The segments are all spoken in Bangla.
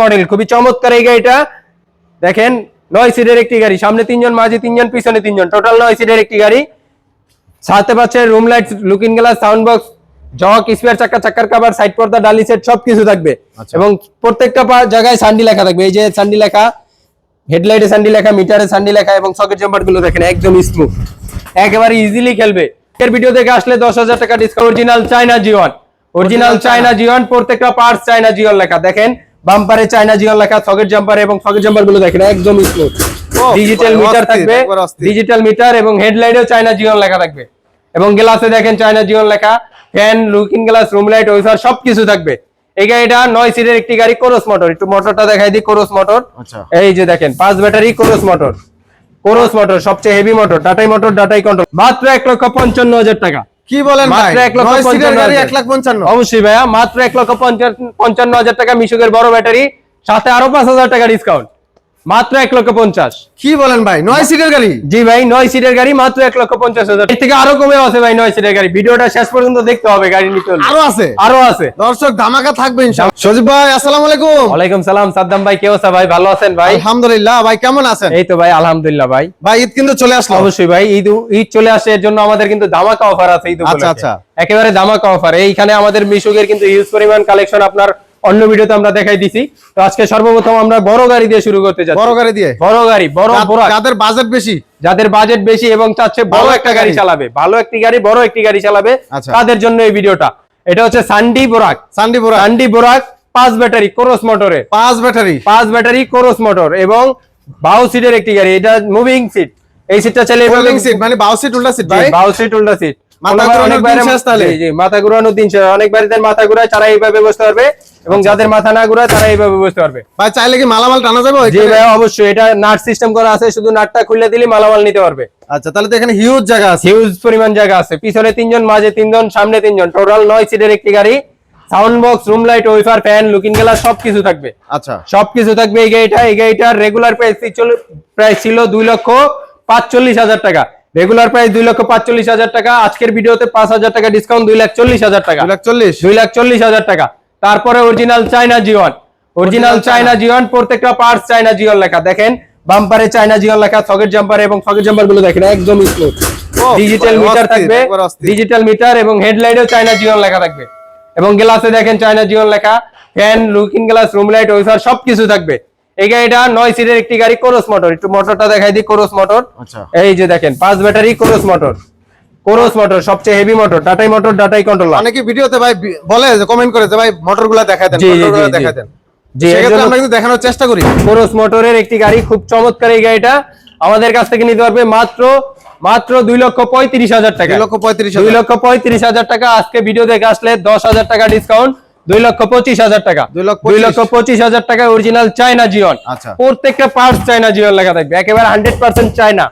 মডেল খুবই চমৎকার এই গাড়িটা। দেখেন নয় সিটের একটি গাড়ি। সামনে তিনজন মাঝে তিনজন পিছনে তিনজন। টোটাল নয় সিটের একটি গাড়ি। সাথে পাচ্ছে room light looking glass sound box jack spare চাকা চাকার কাভার সাইড পর্দা ডালি সেট সবকিছু থাকবে। আচ্ছা। এবং প্রত্যেকটা জায়গায় সান্ডি লেখা থাকবে। এই যে সান্ডি লেখা হেডলাইটে সান্ডি লেখা মিটারে সান্ডি লেখা এবং সকেট জাম্পারগুলো দেখেন একদম স্মুথ একেবারে ইজিলি খেলবে। এর ভিডিও দেখে আসলে দশ হাজার টাকা ডিসকাউন্ট অরিজিনাল চায়না জিওয়ান অরিজিনাল চায়না জিওয়ান প্রত্যেকটা পার্টস চায়না জিওন লেখা। দেখেন বাম্পারে চায়না জিওন লেখা সকেট জাম্পার এবং সকেট জাম্পারগুলো দেখেন একদম স্মুথ ডিজিটাল মিটার থাকবে ডিজিটাল মিটার এবং হেডলাইটেও চায়না জিওন লেখা থাকবে। এবং গ্লাসে দেখেন চায়না জিওন লেখা fan looking glass room light ওইসার সবকিছু থাকবে। এই গাড়িটা নয় সিটের একটি গাড়ি কোরস মোটর একটু মোটরটা দেখাই দিই কোরস মোটর আচ্ছা। এই যে দেখেন পাঁচ ব্যাটারি কোরস মোটর কোরস মোটর সবচেয়ে হেভি মোটর ডাটাই মোটর ডাটাই কন্ট্রোল মাত্র এক লক্ষ পঞ্চান্ন হাজার টাকা। কি বলেন ভাই? মাত্র এক লক্ষ। এক লাখ পঞ্চান্ন। অবশ্যই ভাইয়া মাত্র এক লক্ষ পঞ্চান্ন পঞ্চান্ন হাজার টাকা মিশুকের বড় ব্যাটারি সাথে আরও পাঁচ হাজার টাকা ডিসকাউন্ট মাত্র এক লক্ষ পঞ্চাশ। কি বলেন ভাই? নয় সিটের গাড়ি? জি ভাই নয় সিটের গাড়ি মাত্র এক লক্ষ পঞ্চাশ হাজার। এর থেকে আরও কমে আছে ভাই নয় সিটের গাড়ি। ভিডিওটা শেষ পর্যন্ত দেখতে হবে গাড়ি নিতে হলে। আরও আছে? আরও আছে। দর্শক ধামাকা থাকবে ইনশাআল্লাহ। সজীব ভাই আসসালামু আলাইকুম। ওয়ালাইকুম সালাম সাদ্দাম ভাই কে অবস্থা ভাই? ভালো আছেন ভাই? আলহামদুলিল্লাহ ভাই কেমন আছেন? এই তো ভাই আলহামদুলিল্লাহ ভাই। ভাই ঈদ কিন্তু চলে আসলো। অবশ্যই ভাই ঈদ ঈদ চলে আসে এর জন্য আমাদের কিন্তু ধামাকা অফার আছে ঈদ আচ্ছা, আচ্ছা। একেবারে ধামাকা অফার। এইখানে আমাদের মিশুকের কিন্তু ইউজ পরিমাণ কালেকশন আপনার অন্য ভিডিওতে আমরা দেখাই দিছি। তো আজকে সর্বপ্রথম আমরা বড় গাড়ি দিয়ে শুরু করতে যাচ্ছি। বড় গাড়ি দিয়ে? বড় গাড়ি বড় বোরাক। যাদের বাজেট বেশি। যাদের বাজেট বেশি এবং চাচ্ছে বড় একটা গাড়ি। চালাবে। ভালো একটি গাড়ি বড় একটি গাড়ি চালাবে। আচ্ছা। তাদের জন্য এই ভিডিওটা এটা হচ্ছে সান্ডি বোরাক সান্ডি বোরা সান্ডি বোরাক পাঁচ ব্যাটারি কোরস মোটরে পাঁচ ব্যাটারি। পাঁচ ব্যাটারি কোরস মোটর এবং বাউ সিটের একটি গাড়ি। এটা মুভিং সিট এই সিটটা চালিয়ে সিট মানে বাউ সিট উল্টা সিট ভাই। বাউ সিট উল্টা সিট মাথা ঘোরানোর দিন শেষ। অনেক বাড়িতে মাথা ঘুরায় তারা এইভাবে বসতে পারবে। এবং আচ্ছা, যাদের মাথা না ঘুরায় তারা এইভাবে বসতে পারবে। ভাই চাইলে কি মালামাল টানা যাবে? জি ভাই অবশ্যই। এটা নাট সিস্টেম করা আছে শুধু নাটটা খুলে দিলে মালামাল নিতে পারবে। আচ্ছা তাহলে তো এখানে হিউজ জায়গা আছে। হিউজ পরিমাণ জায়গা আছে। পিছনে তিনজন মাঝে তিনজন সামনে তিনজন। টোটাল নয় সিটের একটি গাড়ি। সাউন্ড বক্স রুম লাইট ওয়েফার ফ্যান লুকিং গ্লাস সবকিছু থাকবে। আচ্ছা। সবকিছু থাকবে এই গাড়িটা। এই গাড়িটার রেগুলার প্রাইস প্রাইস ছিল দুই লক্ষ পাঁচচল্লিশ হাজার টাকা। রেগুলার প্রাইস দুই লক্ষ পাঁচচল্লিশ হাজার টাকা। আজকের ভিডিওতে পাঁচ হাজার টাকা ডিসকাউন্ট দুই লাখ চল্লিশ হাজার টাকা। দুই লাখ চল্লিশ। দুই লাখ চল্লিশ হাজার টাকা। তারপরে অরিজিনাল চায়না জিওন অরিজিনাল চায়না জিওয়ান প্রত্যেকটা পার্টস চাইনা জিওন লেখা। দেখেন বাম্পারে চায়না জিওন লেখা সকেট জাম্পার এবং সকেট জাম্পারগুলো দেখেন একদম স্মুথ ডিজিটাল মিটার থাকবে। ডিজিটাল মিটার এবং হেডলাইটেও চায়না জিওন লেখা থাকবে। এবং গ্লাসে দেখেন চায়না জিওন লেখা। Fan looking glass room light ওইসার সবকিছু থাকবে। এই গাড়িটা নয় সিটের একটি গাড়ি কোরস মোটর একটু মোটরটা দেখাই দিই কোরস মোটর আচ্ছা। এই যে দেখেন পাঁচ ব্যাটারি কোরস মোটর কোরস মোটর সবচেয়ে হেভি মোটর টাটাই মোটর ডাটাই কন্ট্রোলার অনেকে ভিডিওতে ভাই বলে যে কমেন্ট করে যে ভাই মোটরগুলা দেখায় দেন জি, জি, মোটরগুলা জি, জি। দেখায় দেন। জি, আমরা কিন্তু দেখানোর চেষ্টা করি। কোরস মোটরের একটি গাড়ি খুব চমৎকার এই গাড়িটা। আমাদের কাছ থেকে নিতে পারবে মাত্র মাত্র দুই লক্ষ পঁয়ত্রিশ হাজার টাকা। দুই লক্ষ পঁয়ত্রিশ দুই লক্ষ পঁয়ত্রিশ হাজার টাকা। আজকে ভিডিও দেখে আসলে দশ হাজার টাকা ডিসকাউন্ট দুই লক্ষ পঁচিশ হাজার টাকা। দুই লক্ষ পঁচিশ। হাজার টাকা অরিজিনাল চায়না জিওন আচ্ছা। প্রত্যেকটা পার্টস চায়না জিওন লেখা থাকবে। একেবারে হান্ড্রেড পার্সেন্ট চায়না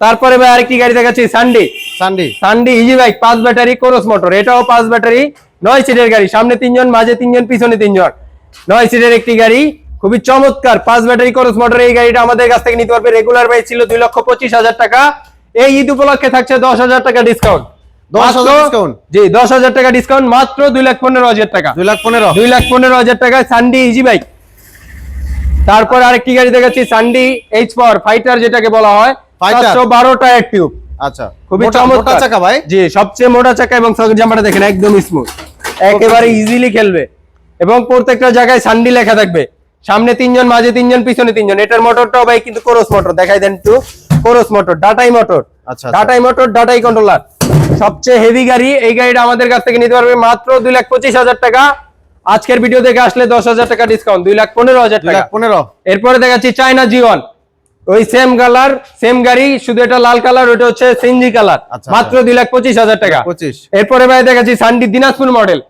তারপরে ভাই আরেকটি গাড়ি দেখাচ্ছি সানডে সান্ডি সানডে ইজি বাইক পাঁচ ব্যাটারি কোরস মোটর এটাও পাঁচ ব্যাটারি নয় সিটের গাড়ি। সামনে তিনজন মাঝে তিনজন পিছনে তিনজন। নয় সিটের একটি গাড়ি। খুবই চমৎকার। পাঁচ ব্যাটারি কোরস মোটর এই গাড়িটা আমাদের কাছ থেকে নিতে পারবে। রেগুলার প্রাইস ছিল দুই লক্ষ পঁচিশ হাজার টাকা। এই ঈদ উপলক্ষে থাকছে দশ হাজার টাকা ডিসকাউন্ট 10,000 discount? জি দশ হাজার টাকা ডিসকাউন্ট মাত্র দুই লাখ পনেরো হাজার টাকা। দুই লাখ পনেরো। দুই লাখ পনেরো হাজার টাকায় সানডি ইজি বাইক তারপর আরেকটি গাড়ি দেখাচ্ছি সানডি এইচ পাওয়ার ফাইটার যেটাকে বলা হয়। Fighter? বারো টায়ার টিউব আচ্ছা। খুবই চমৎকার। চাকা ভাই? জি সবচেয়ে মোটা চাকা এবং সকেট জাম্পারটা দেখেন একদম স্মুথ একেবারে ইজিলি খেলবে। এবং প্রত্যেকটা জায়গায় সান্ডি লেখা থাকবে। সামনে তিনজন মাঝে তিনজন পিছনে তিনজন। এটার মোটরটাও ভাই কিন্তু কোরস মোটর দেখাই দেন একটু। কোরস মোটর ডাটাই মোটর আচ্ছা। ডাটাই মোটর ডাটাই কন্ট্রোলার সবচেয়ে হেভি গাড়ি এই গাড়িটা আমাদের কাছ থেকে নিতে পারবে মাত্র দুই লাখ পঁচিশ হাজার টাকা। আজকের ভিডিও দেখে আসলে দশ হাজার টাকা ডিসকাউন্ট দুই লাখ পনেরো হাজার টাকা। পনেরো। এরপরে দেখাচ্ছি চায়না জিওন ওই সেম কালার সেম গাড়ি শুধু এটা লাল কালার ওটা হচ্ছে সিএনজি কালার আচ্ছা, মাত্র দুই লাখ পঁচিশ হাজার টাকা। পঁচিশ। এরপরে ভাই দেখাচ্ছি সান্ডি দিনাজপুর মডেল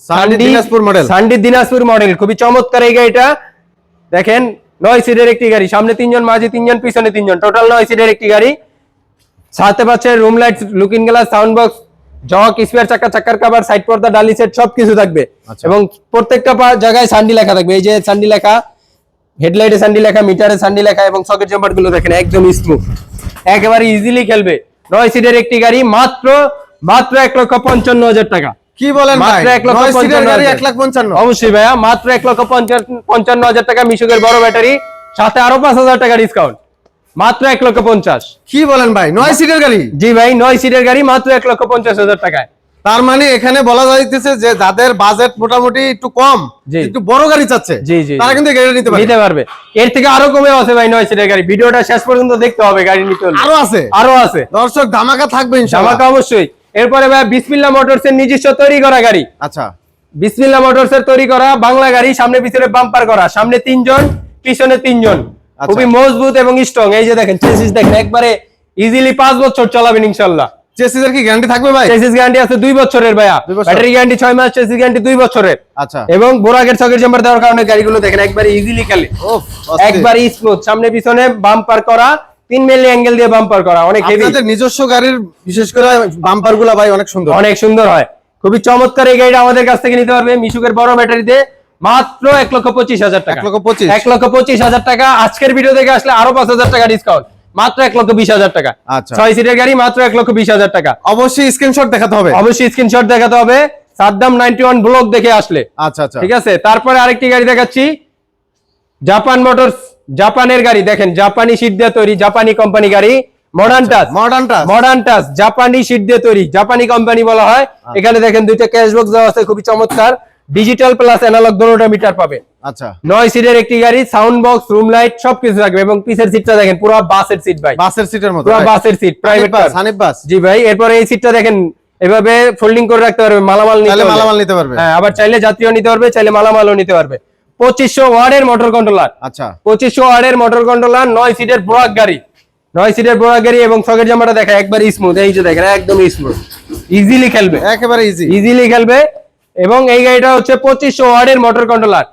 সান্ডি দিনাজপুর মডেল সান্ডি দিনাজপুর মডেল খুবই চমৎকার এই গাড়িটা। দেখেন নয় সিটের একটি গাড়ি সামনে তিনজন মাঝে তিনজন পিছনে তিনজন টোটাল নয় সিটের একটি গাড়ি। সাথে পাচ্ছে room light looking glass sound box জক স্পেয়ার চাকা চাকার কাভার সাইড পর্দা ডালি সেট সবকিছু থাকবে। আচ্ছা। এবং প্রত্যেকটা জায়গায় সান্ডি লেখা থাকবে। এই যে সান্ডি লেখা হেডলাইটে সান্ডি লেখা মিটারে সান্ডি লেখা এবং সকেট জাম্পারগুলো দেখেন একদম স্মুথ একেবারে ইজিলি খেলবে। নয় সিটের একটি গাড়ি মাত্র মাত্র এক লক্ষ পঞ্চান্ন হাজার টাকা। কি বলেন মাত্র এক লক্ষ পঞ্চান্ন অবশ্যই ভাইয়া মাত্র এক লক্ষ পঞ্চান্ন হাজার টাকা মিশুকের বড় ব্যাটারি সাথে আরও পাঁচ হাজার টাকা ডিসকাউন্ট মাত্র এক লক্ষ পঞ্চাশ। কি বলেন ভাই? নয় সিটের গাড়ি? জি ভাই নয় সিটের গাড়ি মাত্র এক লক্ষ পঞ্চাশ হাজার টাকায়। তার মানে এখানে বলা যাইতেছে যে যাদের বাজেট মোটামুটি একটু কম একটু বড় গাড়ি চাচ্ছে জি, জি, তারা কিন্তু নিতে পারে নিতে পারবে। এর থেকে আরও কমেও আছে ভাই নয় সিটের গাড়ি। ভিডিওটা শেষ পর্যন্ত দেখতে হবে গাড়ি নিতে হলে। আরও আছে? আরও আছে। দর্শক ধামাকা থাকবে জামাকা অবশ্যই। এরপরে ভাই বিসমিল্লা মোটরস এর নিজস্ব তৈরি করা গাড়ি। আচ্ছা। বিসমিল্লা মোটরস এর তৈরি করা বাংলা গাড়ি সামনে পিছনে বাম্পার করা। সামনে তিনজন পিছনে তিনজন। খুবই মজবুত এবং স্ট্রং এই যে দেখেন চেসিস দেখেন একবারে ইজিলি পাঁচ বছর চালাবেন ইনশাল্লাহ চেসিসের কি গ্যারান্টি থাকবে ভাই? চেসিস গ্যারান্টি আছে দুই বছরের ভাইয়া। ব্যাটারি গ্যারান্টি মাস চেসিস গ্যারান্টি দুই বছরের। আচ্ছা। এবং বোরাগের চকের চেম্বার দেওয়ার কারণে গাড়িগুলো দেখেন একবারে ইজিলি খেলে। একবার স্মুথ সামনে পিছনে বাম্পার করা তিন মিলি অ্যাঙ্গেল দিয়ে বাম্পার করা অনেক হেভি আপনাদের নিজস্ব গাড়ির বিশেষ করে বাম্পারগুলা ভাই অনেক সুন্দর। অনেক সুন্দর হয়। খুবই চমৎকার এই গাড়িটা আমাদের কাছ থেকে নিতে পারবে। মিশুকের বড় ব্যাটারিতে মাত্র এক লক্ষ পঁচিশ হাজার টাকা। এক লক্ষ পঁচিশ। হাজার টাকা। আজকের ভিডিও থেকে আসলে আরও পাঁচ হাজার টাকা ডিসকাউন্ট মাত্র এক লক্ষ বিশ হাজার টাকা। আচ্ছা। ছয় সিটের গাড়ি মাত্র এক লক্ষ বিশ হাজার টাকা। অবশ্যই স্ক্রিনশট দেখাতে হবে। অবশ্যই স্ক্রিনশট দেখাতে হবে। সাদ্দাম নাইনটি ওয়ান ব্লক দেখে আসলে। আচ্ছা আচ্ছা। ঠিক আছে? তারপরে আরেকটি গাড়ি দেখাচ্ছি। জাপান মোটরস জাপানের গাড়ি। দেখেন জাপানি শীট দিয়ে তৈরি জাপানি কোম্পানি গাড়ি। Modern touch modern touch modern touch জাপানি শীট দিয়ে তৈরি। জাপানি কোম্পানি বলা হয়। আচ্ছা। এখানে দেখেন দুইটা ক্যাশ বক্স দেওয়া আছে খুবই চমৎকার। ডিজিটাল প্লাস অ্যানালগ দুটোটা মিটার পাবে। আচ্ছা। নয় সিটের একটি গাড়ি সাউন্ড বক্স রুম লাইট সবকিছু থাকবে এবং পিছের সিটটা দেখেন পুরো বাসের সিট ভাই। বাসের সিটের মতো পুরো বাসের seat private bus Hanif bus. জি ভাই এরপরে এই সিটটা দেখেন এভাবে ফোল্ডিং করে রাখতে পারবে মালামাল নিতে। মালামাল নিতে পারবে। হ্যাঁ আবার চাইলে যাত্রীও নিতে পারবে চাইলে মালামালও নিতে পারবে। পঁচিশশো ওয়ার্ডের মোটর কন্ট্রোলার আচ্ছা। পঁচিশশো ওয়ার্ডের মোটর কন্ট্রোলার নয় সিটের বোরাক গাড়ি। নয় সিটের বোরাক গাড়ি এবং সকেট জামাটা দেখা একবার স্মুথ এই যে দেখেন একদম স্মুথ ইজিলি খেলবে। একেবারে ইজি ইজিলি খেলবে। এবং এই গাড়িটা হচ্ছে পঁচিশশো ওয়ার্ডের মোটর কন্ট্রোলার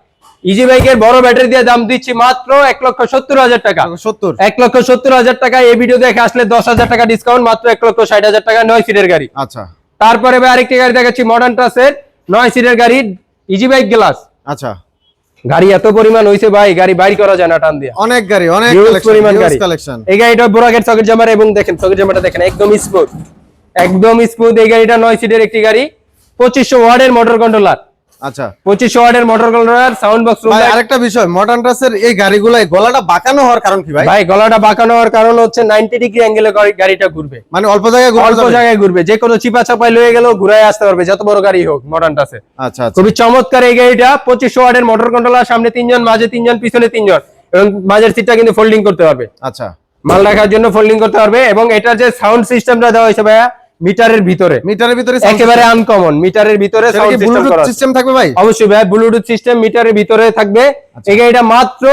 ইজি বাইকের বড় ব্যাটারি দিয়ে দাম দিচ্ছি মাত্র এক লক্ষ সত্তর হাজার টাকা। সত্তর। এক লক্ষ সত্তর হাজার টাকা এই ভিডিও দেখে আসলে দশ হাজার টাকা ডিসকাউন্ট মাত্র এক লক্ষ ষাট হাজার টাকা নয় সিটের গাড়ি। আচ্ছা। তারপরে ভাই আরেকটি গাড়ি দেখাচ্ছি মডার্ন টাসের নয় সিটের গাড়ি ইজি বাইক গ্লাস আচ্ছা। গাড়ি এত পরিমাণ হইছে ভাই গাড়ি বাইর করা যায় না টান দিয়ে। অনেক গাড়ি অনেক পরিমাণ গাড়ি। কালেকশন এই গাড়িটা বোরাকের চকের জামার এবং দেখেন চকের জামাটা দেখেন একদম স্মুথ একদম স্মুথ এই গাড়িটা নয় সিটের একটি গাড়ি। পঁচিশশো ওয়ার্ডের মোটর কন্ট্রোলার আচ্ছা। পঁচিশশো ওয়ার্ডের motor controller sound box room আরেকটা বিষয় মডার্ন এই গলাটা বাঁকানো হওয়ার কারণ কি ভাই? ভাই গলাটা বাঁকানো হওয়ার কারণ হচ্ছে নাইনটি ডিগ্রি অ্যাঙ্গেলে গাড়িটা ঘুরবে। মানে অল্প জায়গায় অল্প জায়গায় ঘুরবে। যে কোনো চিপা লয়ে গেলেও ঘুরায় আসতে পারবে যত বড় গাড়ি হোক মডার্ন আচ্ছা আচ্ছা। খুবই চমৎকার এই গাড়িটা। পঁচিশশো ওয়ার্ডের মোটর কন্ট্রোলার সামনে তিনজন মাঝে তিনজন পিছনে তিনজন। এবং মাঝের সিটটা কিন্তু ফোল্ডিং করতে পারবে। আচ্ছা। মাল রাখার জন্য ফোল্ডিং করতে পারবে এবং এটার যে সাউন্ড সিস্টেমটা দেওয়া হয়েছে ভাইয়া মিটারের ভিতরে। মিটারের ভিতরে একেবারে আনকমন মিটারের ভিতরে ব্লুটুথ সিস্টেম থাকবে ভাই? অবশ্যই ভাই ব্লুটুথ সিস্টেম মিটারের ভিতরে থাকবে। আচ্ছা। গাড়িটা মাত্র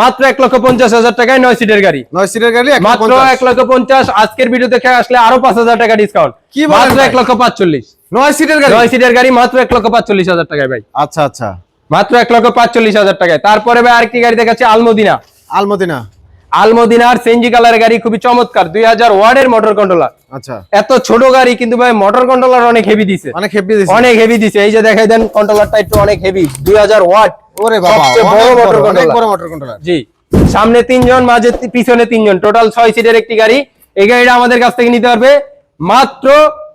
মাত্র এক লক্ষ পঞ্চাশ হাজার টাকায় নয় সিটের গাড়ি। নয় সিটের গাড়ি মাত্র এক লক্ষ পঞ্চাশ। আজকের ভিডিও দেখে আসলে আরও পাঁচ হাজার টাকা ডিসকাউন্ট কি মাত্র এক লক্ষ পাঁচচল্লিশ। নয় সিটের গাড়ি? নয় সিটের গাড়ি মাত্র এক লক্ষ পাঁচচল্লিশ হাজার টাকায় ভাই। আচ্ছা আচ্ছা। মাত্র এক লক্ষ পাঁচচল্লিশ হাজার টাকায়। তারপরে ভাই আরেকটি গাড়ি দেখাচ্ছে আলমদিনা। আলমদিনা। আলমদিনার সেনজি কালারের গাড়ি খুবই চমৎকার দুই হাজার ওয়ার্ডের মোটর কন্ট্রোলার আচ্ছা। এত ছোট গাড়ি কিন্তু ভাই মোটর কন্ট্রোলার অনেক হেভি দিছে। অনেক হেভি দিছে। অনেক হেভি দিছে। এই যে দেখাই দেন কন্ট্রোলারটা একটু অনেক হেভি দুই হাজার ওয়াট ওরে বাবা সবচেয়ে বড় মোটর কন্ট্রোলার বড় মোটর কন্ট্রোলার জি সামনে তিনজন মাঝে পিছনে তিনজন টোটাল ছয় সিটের একটি গাড়ি। এই গাড়িটা আমাদের কাছ থেকে নিতে পারবে মাত্র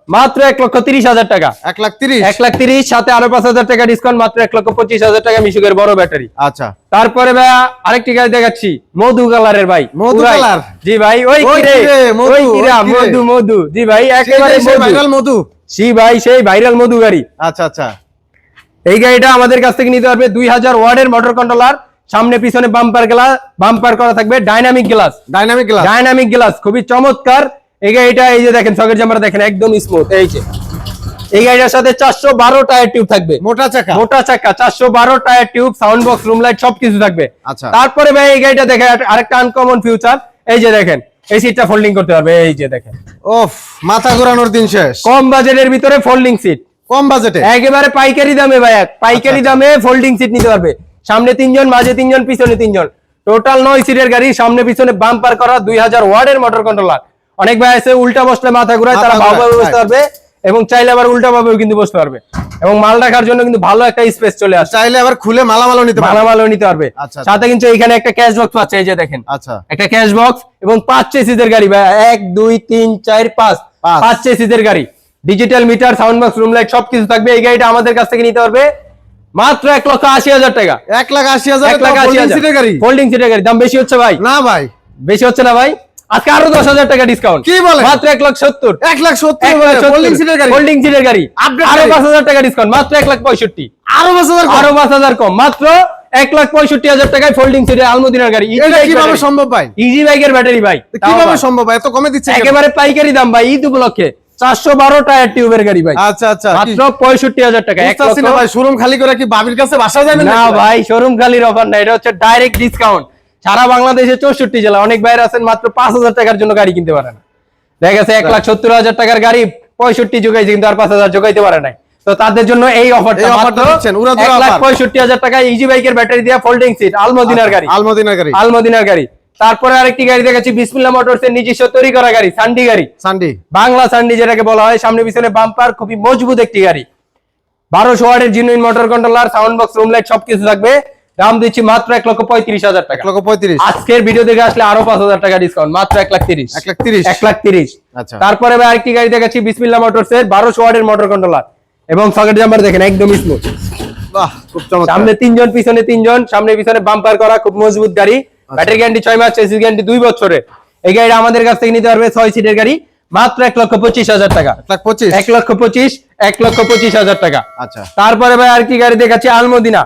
মাত্র এক লক্ষ তিরিশ হাজার টাকা। এক লাখ তিরিশ? এক লাখ তিরিশ সাথে আরও পাঁচ হাজার টাকা ডিসকাউন্ট মাত্র এক লক্ষ পঁচিশ হাজার টাকা মিশুকের বড় ব্যাটারি আচ্ছা। তারপরে ভাই আরেকটি গাড়ি দেখাচ্ছি মধু কালারের ভাই। মধু কালার? জি ভাই ওই কিরে মধু, ওই কিরা। মধু মধু। জি ভাই একেবারে ভাইরাল মধু। জি ভাই সেই ভাইরাল মধু গাড়ি। আচ্ছা আচ্ছা। এই গাড়িটা আমাদের কাছ থেকে নিতে পারবে দুই হাজার ওয়ার্ডের মোটর কন্ট্রোলার সামনে পিছনে বাম্পার গ্লাস বাম্পার করা থাকবে dynamic glass dynamic glass dynamic glass খুবই চমৎকার। এই গাড়িটা এই যে দেখেন সকেট দেখেন একদম স্মুথ এই যে। এই গাড়িটার সাথে চারশো বারো টায়ার টিউব থাকবে। মোটা চাকা? মোটা চাকা চারশো বারো tyre tube sound box room light সবকিছু থাকবে। আচ্ছা। তারপরে ভাই এই গাড়িটা দেখেন আরেকটা আনকমন ফিউচার এই যে দেখেন এই সিটটা ফোল্ডিং করতে পারবে এই যে দেখেন। ওফ মাথা ঘোরানোর দিন শেষ। কম বাজেটের ভিতরে ফোল্ডিং সিট কম বাজেটে? একেবারে পাইকারি দামে ভাই আচ্ছা, পাইকারি দামে ফোল্ডিং সিট নিতে পারবে। সামনে তিনজন মাঝে তিনজন পিছনে তিনজন। টোটাল নয় সিটের গাড়ি সামনে পিছনে বাম্পার করা দুই হাজার ওয়ার্ডের মোটর কন্ট্রোলার অনেক ভাই আছে উল্টা বসলে মাথা ঘুরায় তারা মাথা ভাবে বসতে পারবে এবং চাইলে আবার উল্টা ভাবেও কিন্তু বসতে পারবে। এবং মাল রাখার জন্য কিন্তু ভালো একটা স্পেস চলে আসছে চাইলে আবার খুলে মালামালও নিতে মালামালও নিতে পারবে। আচ্ছা। সাথে কিন্তু এখানে একটা ক্যাশ বক্স পাচ্ছে এই যে দেখেন। আচ্ছা। একটা ক্যাশ বক্স এবং পাঁচ চেসিসের গাড়ি ভাই। এক দুই তিন চার পাঁচ। পাঁচ। চেসিসের গাড়ি। Digital meter sound box room light সবকিছু থাকবে। এই গাড়িটা আমাদের কাছ থেকে নিতে পারবে। মাত্র এক লক্ষ আশি হাজার টাকা। এক লাখ আশি হাজার এক লাখ আশি হাজার। সিটের গাড়ি। ফোল্ডিং সিটের গাড়ি। দাম বেশি হচ্ছে ভাই? না ভাই। বেশি হচ্ছে না ভাই? আজকে আরও দশ হাজার টাকা ডিসকাউন্ট কি বলেন? মাত্র এক লাখ সত্তর। এক লাখ সত্তর ফোল্ডিং সিটের গাড়ি ফোল্ডিং সিটের গাড়ি। আরও পাঁচ হাজার টাকা ডিসকাউন্ট মাত্র এক লাখ পঁয়ষট্টি। আরও পাঁচ হাজার আরও পাঁচ হাজার কম। মাত্র এক লাখ পঁয়ষট্টি হাজার টাকায় ফোল্ডিং সিটের আলমদিনার গাড়ি। এটা কীভাবে সম্ভব ভাই? ইজি বাইকের ব্যাটারি ভাই। কীভাবে সম্ভব ভাই? এত কমে দিচ্ছে একেবারে পাইকারি দাম ভাই ঈদ উপলক্ষে। চারশো বারো টায়ার টিউবের গাড়ি ভাই। আচ্ছা আচ্ছা। মাত্র পঁয়ষট্টি হাজার টাকা ভাই শোরুম খালি করে কি বাবির কাছে বাসা যাবে না ভাই? শোরুম খালির অফার না এটা হচ্ছে ডাইরেক্ট ডিসকাউন্ট সারা বাংলাদেশে চৌষট্টি জেলা। অনেক বাইরে আছেন মাত্র পাঁচ হাজার টাকার জন্য গাড়ি কিনতে পারে না। দেখা গেছে এক লাখ সত্তর হাজার টাকার গাড়ি পঁয়ষট্টি যোগাইছে কিন্তু আর পাঁচ হাজার যোগাইতে পারে নাই। তো তাদের জন্য এই অফারটা এই মাত্র offerটা দিচ্ছেন, উড়াধুরা এক লাখ পঁয়ষট্টি হাজার টাকায় ইজি বাইকের ব্যাটারি দিয়ে ফোল্ডিং সিট আলমদিনার গাড়ি। আলমদিনার গাড়ি। আলমদিনার গাড়ি। তারপরে আরেকটি গাড়ি দেখাচ্ছি বিসমিল্লা মোটরস এর নিজস্ব তৈরি করা গাড়ি সান্ডি গাড়ি। সান্ডি। বাংলা সান্ডি যেটাকে বলা হয় সামনে পিছনে বাম্পার খুবই মজবুত একটি গাড়ি। বারোশো ওয়ার্ডের genuine motor controller sound box room light সবকিছু থাকবে। দাম দিচ্ছি মাত্র এক লক্ষ পঁয়ত্রিশ হাজার টাকা। এক লক্ষ পঁয়ত্রিশ। আজকের ভিডিও দেখে আসলে আরও পাঁচ হাজার টাকা ডিসকাউন্ট মাত্র এক লাখ তিরিশ। এক লাখ তিরিশ। এক লাখ তিরিশ। আচ্ছা। তারপরে ভাই আরেকটি গাড়ি দেখাচ্ছি বিসমিল্লা মোটরস এর বারোশো ওয়ার্ডের মোটর কন্ট্রোলার এবং সকেট জাম্পার দেখেন একদম স্মুথ সামনে তিনজন পিছনে তিনজন সামনে পিছনে বাম্পার করা খুব মজবুত গাড়ি। ব্যাটারি গ্যারান্টি ছয় মাস চেসিস গ্যারান্টি দুই বছরের। এই গাড়িটা আমাদের কাছ থেকে নিতে পারবে ছয় সিটের গাড়ি মাত্র এক লক্ষ পঁচিশ হাজার টাকা। এক লক্ষ পঁচিশ এক লক্ষ পঁচিশ হাজার টাকা। আচ্ছা। তারপরে ভাই আর কি গাড়ি দেখাচ্ছি আলমদিনা।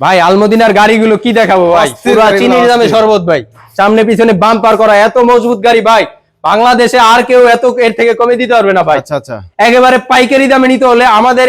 ভাই আলমদিনার গাড়িগুলো কি দেখাবো ভাই? পুরা চিনির দামে শরবত ভাই। সামনে পিছনে বাম্পার করা এত মজবুত গাড়ি ভাই। বাংলাদেশে আর কেউ এত এর থেকে কমে দিতে পারবে না ভাই। আচ্ছা আচ্ছা। একেবারে পাইকারি দামে নিতে হলে আমাদের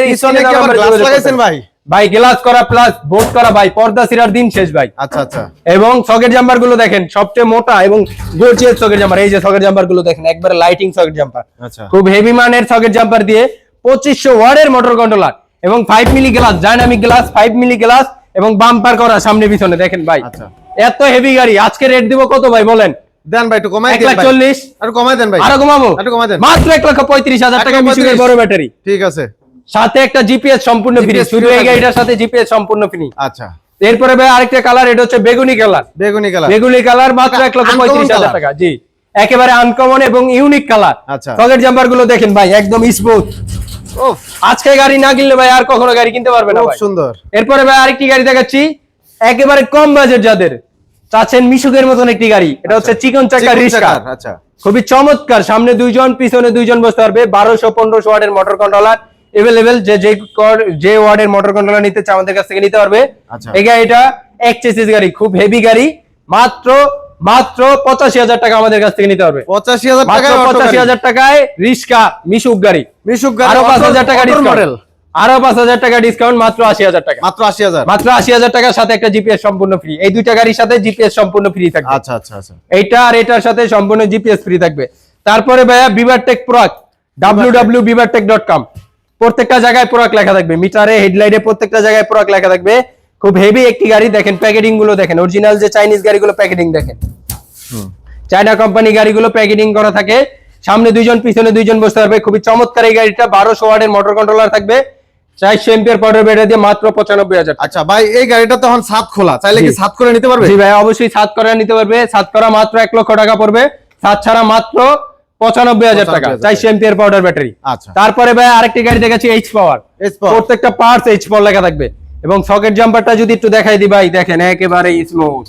ভাই? ভাই গ্লাস করা প্লাস বোর্ড করা ভাই পর্দা সিরার দিন শেষ ভাই। আচ্ছা আচ্ছা। এবং সকেট জাম্পারগুলো দেখেন সবচেয়ে মোটা এবং গর্জিয়াস সকেট জাম্পার এই যে সকেট জাম্পারগুলো দেখেন একবারে লাইটিং সকেট জাম্পার আচ্ছা। খুব হেভি মানের সকেট জাম্পার দিয়ে পঁচিশশো ওয়ার্ডের মোটর কন্ট্রোলার এবং five milli glass dynamic glass five milli glass এবং বাম্পার করা সামনে পিছনে দেখেন ভাই। আচ্ছা। এত হেভি গাড়ি আজকে রেট দিব কত ভাই বলেন? দেন ভাই একটু কমাই দেন লাখ ভাই চল্লিশ। একটু কমাই দেন ভাই। আরও কমাবো? একটু কমাই দেন। মাত্র এক লক্ষ পঁয়ত্রিশ হাজার এক টাকা মিশুকের বড় ব্যাটারি। ঠিক আছে। সাথে একটা জিপিএস সম্পূর্ণ ফ্রি free এই থাকবে। গাড়িটার সাথে জিপিএস সম্পূর্ণ ফ্রি আচ্ছা। এরপরে ভাই আরেকটা কালার এটা হচ্ছে বেগুনি কালার বেগুনি কালার বেগুনি কালার মাত্র এক লক্ষ Uncommon পঁয়ত্রিশ হাজার colour। টাকা। জি। একেবারে আনকমন এবং ইউনিক কালার আচ্ছা। সকেট জাম্পারগুলো দেখেন ভাই একদম স্মুথ আজকে গাড়ি না কিনলে ভাই আর কখনো গাড়ি কিনতে পারবে না সুন্দর। এরপরে ভাই আরেকটি গাড়ি দেখাচ্ছি। একেবারে কম বাজেট যাদের। চাচ্ছেন মিশুকের মতন একটি গাড়ি। এটা হচ্ছে চিকন চাকা রিক্সা। আচ্ছা। খুবই চমৎকার। সামনে দুইজন পিছনে দুইজন বসতে পারবে। বারোশো পনেরোশো ওয়ার্ডের মোটর কন্ট্রোলার এভেলেবেল যে যে যে ওয়ার্ডের মোটর কন্ট্রোলার নিতে চায় আমাদের কাছ থেকে নিতে পারবে। আচ্ছা। এই গাড়িটা এক চেসিস গাড়ি খুব হেভি গাড়ি। মাত্র মাত্র পঁচাশি হাজার টাকা আমাদের কাছ থেকে নিতে পারবে। পঁচাশি হাজার টাকা পঁচাশি হাজার টাকায় রিক্সা মিশুক গাড়ি। মিশুক আরও পাঁচ হাজার টাকা মডেল আরও পাঁচ হাজার টাকা ডিসকাউন্ট মাত্র আশি হাজার টাকা। মাত্র আশি হাজার। মাত্র আশি হাজার টাকার সাথে একটা জিপিএস সম্পূর্ণ ফ্রি এই দুইটা গাড়ির সাথে জিপিএস সম্পূর্ণ ফ্রি থাকবে। আচ্ছা আচ্ছা আচ্ছা। এইটা আর এটার সাথে সম্পূর্ণ জিপিএস ফ্রি থাকবে। তারপরে ভাইয়া বিভারটেক প্রোয়াক W W Beavertech dot com প্রত্যেকটা জায়গায় প্রোয়াক লেখা থাকবে। মিটারে হেডলাইটে প্রত্যেকটা জায়গায় প্রোয়াক লেখা থাকবে। খুব হেভি একটি গাড়ি দেখেন প্যাকেটিংগুলো দেখেন অরিজিনাল যে চাইনিজ গাড়িগুলো প্যাকেটিং দেখেন। চায়না কোম্পানি গাড়িগুলো প্যাকেটিং করা থাকে। সামনে দুইজন পিছনে দুইজন বসতে পারবে। খুবই চমৎকার এই গাড়িটা বারোশো ওয়ার্ডের মোটর কন্ট্রোলার থাকবে। চারশো এমপিয়ার পাউডার ব্যাটারি দিয়ে মাত্র পঁচানব্বই হাজার আচ্ছা ভাই এই গাড়িটা তো এখন সাত খোলা চাইলে কি সাত করে নিতে পারবে? জি ভাই অবশ্যই সাত করা নিতে পারবে। সাত করা মাত্র এক লক্ষ টাকা পড়বে। সাত ছাড়া মাত্র পঁচানব্বই হাজার টাকা 95,000 চারশো এমপিয়ার পাউডার ব্যাটারি আচ্ছা। তারপরে ভাই আরেকটি গাড়ি দেখাচ্ছি এইচ পাওয়ার প্রত্যেকটা পার্টস এইচ পাওয়ার লেখা থাকবে। এবং সকেট জাম্পারটা যদি একটু দেখাই দি ভাই দেখেন একেবারে স্মুথ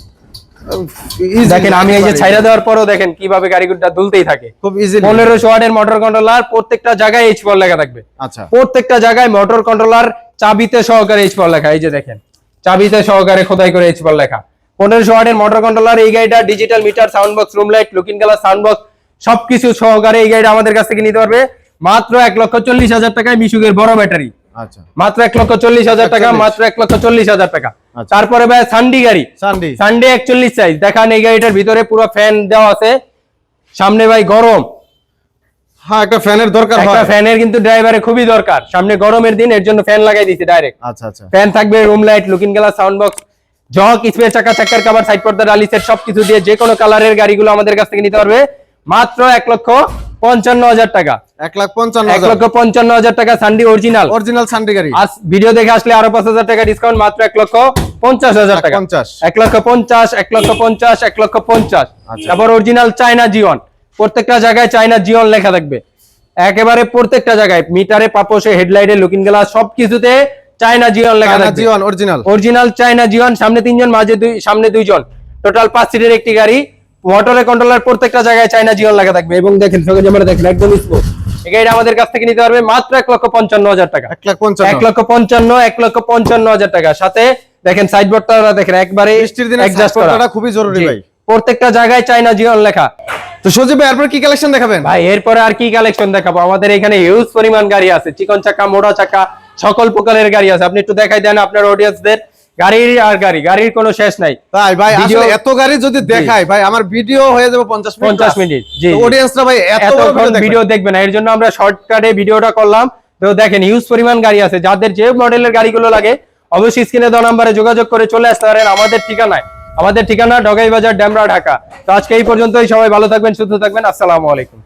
দেখেন আমি এই যে ছাইরা দেওয়ার পরও দেখেন কীভাবে গাড়িগুলোটা দুলতেই থাকে। খুব ইজি পনেরোশো ওয়াটের মোটর কন্ট্রোলার প্রত্যেকটা জায়গায় এইচ পাওয়ার লেখা থাকবে। আচ্ছা। প্রত্যেকটা জায়গায় মোটর কন্ট্রোলার চাবিতে সহকারে এইচ পাওয়ার লেখা এই যে দেখেন। চাবিতে সহকারে খোদাই করে এইচ পাওয়ার লেখা। পনেরোশো ওয়াটের মোটর কন্ট্রোলার এই গাড়িটা digital meter sound box room light looking glass sound box সবকিছু সহকারে এই গাড়িটা আমাদের কাছ থেকে নিতে পারবে। মাত্র এক লক্ষ চল্লিশ হাজার টাকায় মিশুকের বড় ব্যাটারি মাত্র এক লক্ষ চল্লিশ হাজার টাকা মাত্র এক লক্ষ চল্লিশ হাজার টাকা। আচ্ছা। তারপরে ভাই সান্ডি গাড়ি। সানডি একচল্লিশ সাইজ দেখান এই গাড়িটার ভিতরে পুরো ফ্যান দেওয়া আছে। সামনে ভাই গরম। হ্যাঁ একটা ফ্যানের দরকার একটা ফ্যানের কিন্তু ড্রাইভারে খুবই দরকার। সামনে গরমের দিন এর জন্য ফ্যান লাগাই দিছি ডাইরেক্ট আচ্ছা আচ্ছা। ফ্যান থাকবে room light looking glass sound box জক স্পেস চাকা চাকার কাভার সাইড পর্দা ডালি সেট সবকিছু দিয়ে যে কোনো কালারের গাড়িগুলো আমাদের কাছ থেকে নিতে পারবে। মাত্র এক লক্ষ পঞ্চান্ন হাজার টাকা। এক লাখ পঞ্চান্ন এক লক্ষ পঞ্চান্ন হাজার টাকা সান্ডি অরিজিনাল অরিজিনাল সানডি গাড়ি। আজ ভিডিও দেখে আসলে আরও পাঁচ হাজার টাকা ডিসকাউন্ট মাত্র এক লক্ষ পঞ্চাশ হাজার টাকা। পঞ্চাশ। এক লক্ষ পঞ্চাশ এক লক্ষ পঞ্চাশ এক লক্ষ পঞ্চাশ। তারপর অরিজিনাল চায়না জিওন প্রত্যেকটা জায়গায় চায়না জিওন লেখা থাকবে। একেবারে প্রত্যেকটা জায়গায় মিটারে পাপোশে হেডলাইটে লুকিং গ্লাস সবকিছুতে চায়না জিওন লেখা থাকবে। জিওন অরিজিনাল অরিজিনাল চায়না জিওন সামনে তিনজন মাঝে দুই সামনে দুইজন। টোটাল পাঁচ সিটের একটি গাড়ি। মোটরে কন্ট্রোলার প্রত্যেকটা জায়গায় চায়না জিওন লাগা থাকবে। এবং দেখেন সঙ্গে যেমন দেখেন একদম স্মুথ গাড়িটা আমাদের কাছ থেকে নিতে পারবে মাত্র এক লক্ষ পঞ্চান্ন হাজার টাকা। এক লাখ পঞ্চান্ন। এক লক্ষ পঞ্চান্ন এক লক্ষ পঞ্চান্ন হাজার টাকা। সাথে দেখেন সাইডবোর্ডটা দেখেন একবারে বৃষ্টির দিনে side খুবই জরুরি। ভাই। প্রত্যেকটা জায়গায় চায়না জিওন লেখা। তো সজীব ভাই এরপর কি কালেকশন দেখাবেন? ভাই এরপরে আর কি কালেকশন দেখাবো? আমাদের এখানে হিউজ পরিমাণ গাড়ি আছে। চিকন চাকা মোড়া চাকা সকল প্রকারের গাড়ি আছে। আপনি একটু দেখাই দেন আপনার অডিয়েন্সদের গাড়ির আর গাড়ি গাড়ির কোনো শেষ নাই। তাই ভাই আসলে এত গাড়ি যদি দেখায় ভাই আমার ভিডিও হয়ে যাবে পঞ্চাশ মিনিট 50 মিনিট, জি। অডিয়েন্সরা ভাই এত। ভিডিও দেখবে না। এর জন্য আমরা শর্টকাটে ভিডিওটা করলাম। তো দেখেন হিউজ পরিমাণ গাড়ি আছে। যাদের যে মডেলের গাড়িগুলো লাগে অবশ্যই স্ক্রিনে দেওয়া নাম্বারে যোগাযোগ করে চলে আসতে পারেন আমাদের ঠিকানায়। আমাদের ঠিকানা ডগাই বাজার ড্যামরা ঢাকা। তো আজকে এই পর্যন্তই। সবাই ভালো থাকবেন সুস্থ থাকবেন। আসসালামু আলাইকুম।